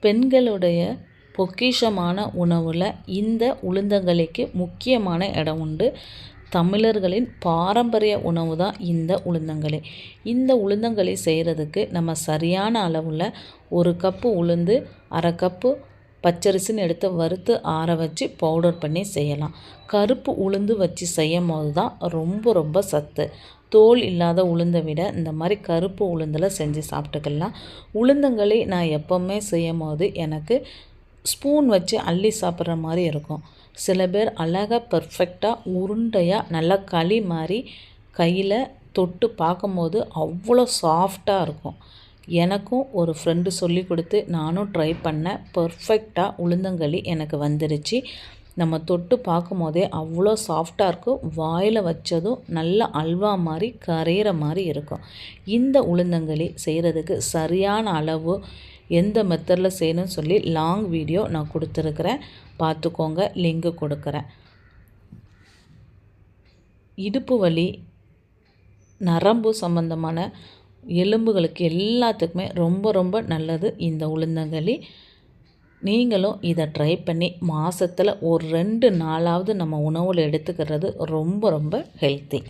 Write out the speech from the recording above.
பெண்களுடைய பொக்கிஷமான உணவில் இந்த உளுந்தங்களிக்கு முக்கியமான இடம் உண்டு. தமிழர்களின் பாரம்பரிய உணவு தான் இந்த உளுந்தங்களி. இந்த உளுந்தங்களி செய்கிறதுக்கு நம்ம சரியான அளவில் ஒரு கப்பு உளுந்து அரை கப்பு பச்சரிசின்னு எடுத்து வறுத்து ஆற வச்சு பவுடர் பண்ணி செய்யலாம். கருப்பு உளுந்து வச்சு செய்யும் போது தான் ரொம்ப ரொம்ப சத்து. தோல் இல்லாத உளுந்தை விட இந்த மாதிரி கருப்பு உளுந்தில் செஞ்சு சாப்பிட்டுக்கலாம். உளுந்தங்களி நான் எப்போவுமே செய்யும் போது எனக்கு ஸ்பூன் வச்சு அள்ளி சாப்பிட்ற மாதிரி இருக்கும். சில பேர் அழகாக பர்ஃபெக்டாக உருண்டையாக நல்லா களி மாதிரி கையில் தொட்டு பார்க்கும்போது அவ்வளோ சாஃப்டாக இருக்கும். எனக்கும் ஒரு ஃப்ரெண்டு சொல்லி கொடுத்து நானும் ட்ரை பண்ணேன் பர்ஃபெக்டாக உளுந்தங்களி எனக்கு வந்துருச்சு. நம்ம தொட்டு பார்க்கும் போதே அவ்வளோ சாஃப்டாக இருக்கும். வாயில் வச்சதும் நல்ல அல்வா மாதிரி கரையிற மாதிரி இருக்கும். இந்த உளுந்தங்களி செய்கிறதுக்கு சரியான அளவு எந்த மெத்தடில் செய்யணும்னு சொல்லி லாங் வீடியோ நான் கொடுத்துருக்குறேன். பார்த்துக்கோங்க லிங்கு கொடுக்குறேன். இடுப்பு வலி நரம்பு சம்மந்தமான எலும்புகளுக்கு எல்லாத்துக்குமே ரொம்ப ரொம்ப நல்லது இந்த உளுந்தங்களி. நீங்களும் இதை ட்ரை பண்ணி மாதத்தில் ஒரு ரெண்டு நாளாவது நம்ம உணவில் எடுத்துக்கிறது ரொம்ப ரொம்ப ஹெல்த்தி